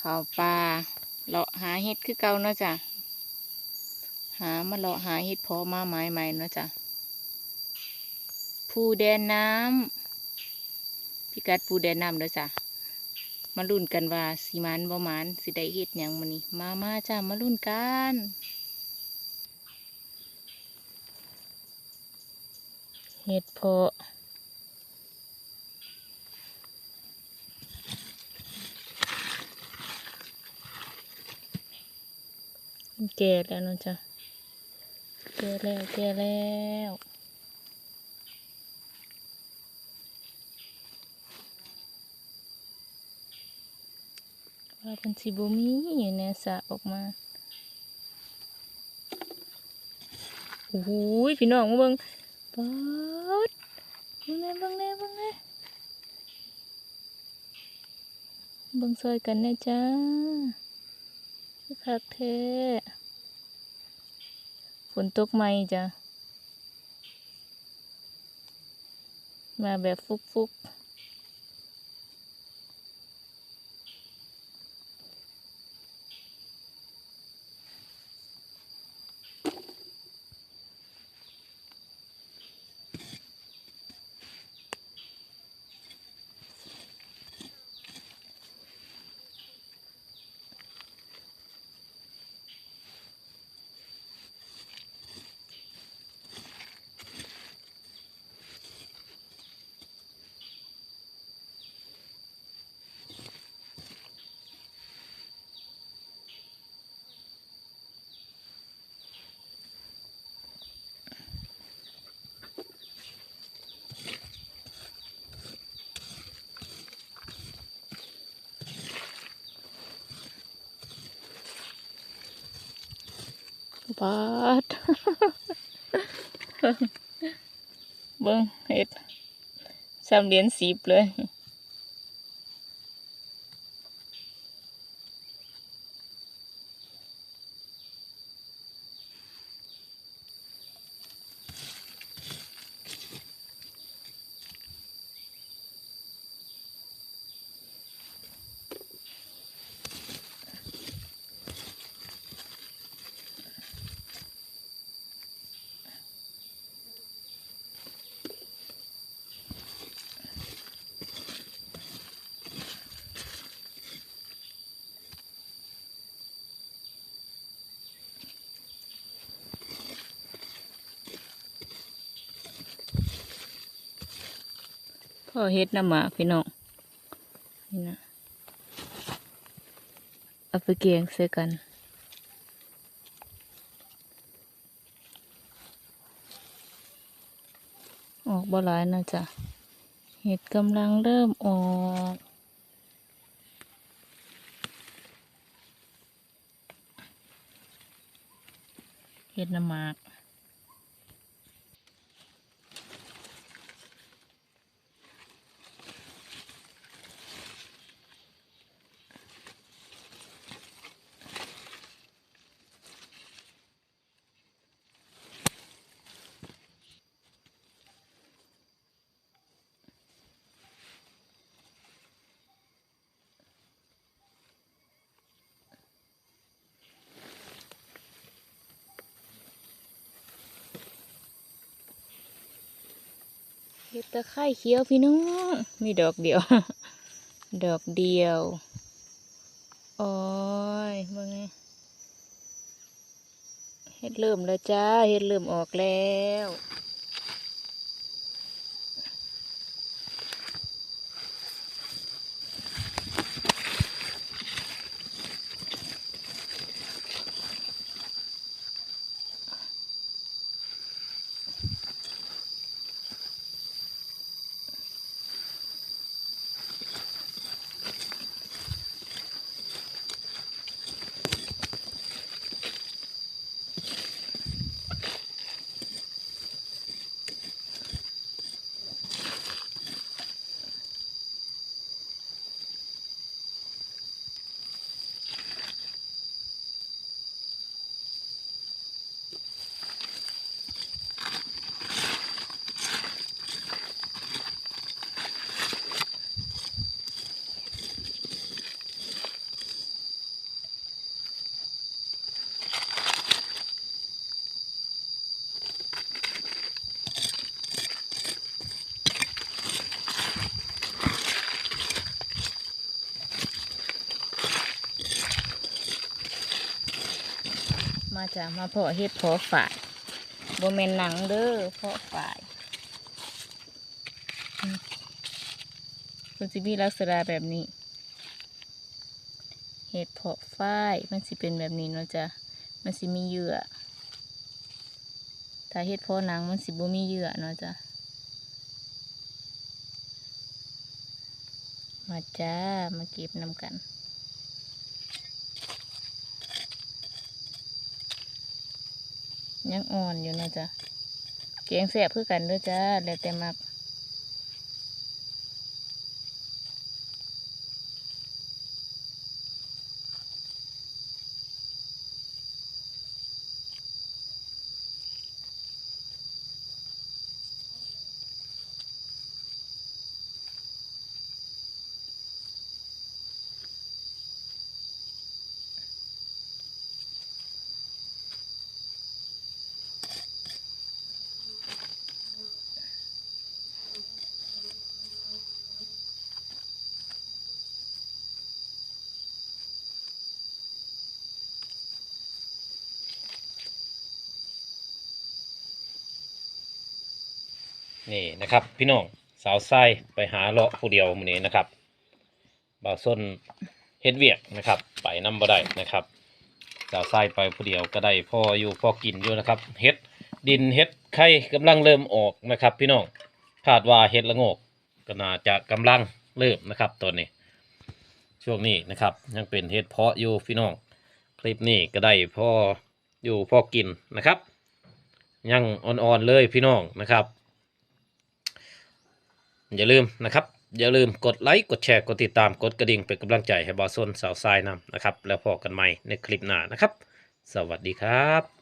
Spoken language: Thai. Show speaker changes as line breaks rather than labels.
ข้าวปลาเลาะหาเห็ดคือเก่าเนาะจ้ะหามาเลาะหาเห็ดพอมาไม้ใหม่เนาะจ้ะผู้แดนน้ำพิกัดผู้แดนน้ำเด้อจ้ะมาลุ้นกันว่าสิหมันบ่มันสิได้เห็ดหยังมื้อนี้มามาจ้ะมาลุ้นกันเห็ดเพาะแก่แล้วนะจ๊ะแก่แล้วแก่แล้วว่าเป็นสิบมีอยู่ในสระออกมาโอ้โหพี่น้องมาเบิ่งป๊าดเบิ่งแน่เบิ่งแน่เบิ่งแน่เบิ่งซอยกันแน่จ้าคักแท้ ฝนตกไหมจ้ะมาแบบฟุกฟุ บาดเบิ้งเห็ดสามเหรียญสิบเลย พ่อเฮ็ดน้ำหมากพี่น้องนี่นะเอาไปเกียงเสกันออกบ่หลายนะจ๊ะเห็ดกำลังเริ่มออกเห็ดน้ำหมาก เห็ดตะไคร้เขียวพี่น้องมีดอกเดียว ดอกเดียวโอ้ยมึงไงเห็ดเริ่มแล้วจ้าเห็ดเริ่มออกแล้ว มาจะมาเพาะเฮ็ดเพาะฝ่ายบ่แม่นหนังเด้อเพาะฝ่ายมันสิมีลักษณะแบบนี้ เห็ดเพาะฝ้าย มันสิเป็นแบบนี้เนาะจ้ะ มันสิมีเหยื่อ ถ้าเห็ดเพาะหนังมันสิบ่มีเหยื่อเนาะจ้ะ มาจ้า มาเก็บนำกัน ยังอ่อนอยู่นะจ๊ะแกงแสบเพื่อกันเด้อจ้าแล้วแต่มัก
นี่นะครับ พี่น้องสาวไส้ไปหาเลาะผู้เดียวมือนี้นะครับบ่าวส้นเฮ็ดเวียกนะครับ ไปนำบ่ได้นะครับสาวไส้ไปผู้เดียวก็ได้พ่ออยู่พอกินอยู่นะครับเฮ็ดดินเฮ็ดไข่กำลังเริ่มออกนะครับ พี่น้องคาดว่าเฮ็ดละงกก็น่าจะกำลังเริ่มนะครับตอนนี้ ช่วงนี้นะครับ ยังเป็นเฮ็ดเพาะอยู่พี่น้องคลิปนี้ก็ได้พ่ออยู่พอกินนะครับ ยังอ่อนๆเลยพี่น้องนะครับ อย่าลืมนะครับ อย่าลืมกดไลค์กดแชร์กดติดตามกดกระดิ่งเป็นกำลังใจให้บอสซนสาวทรายนำนะครับ แล้วพอกันใหม่ในคลิปหน้านะครับ สวัสดีครับ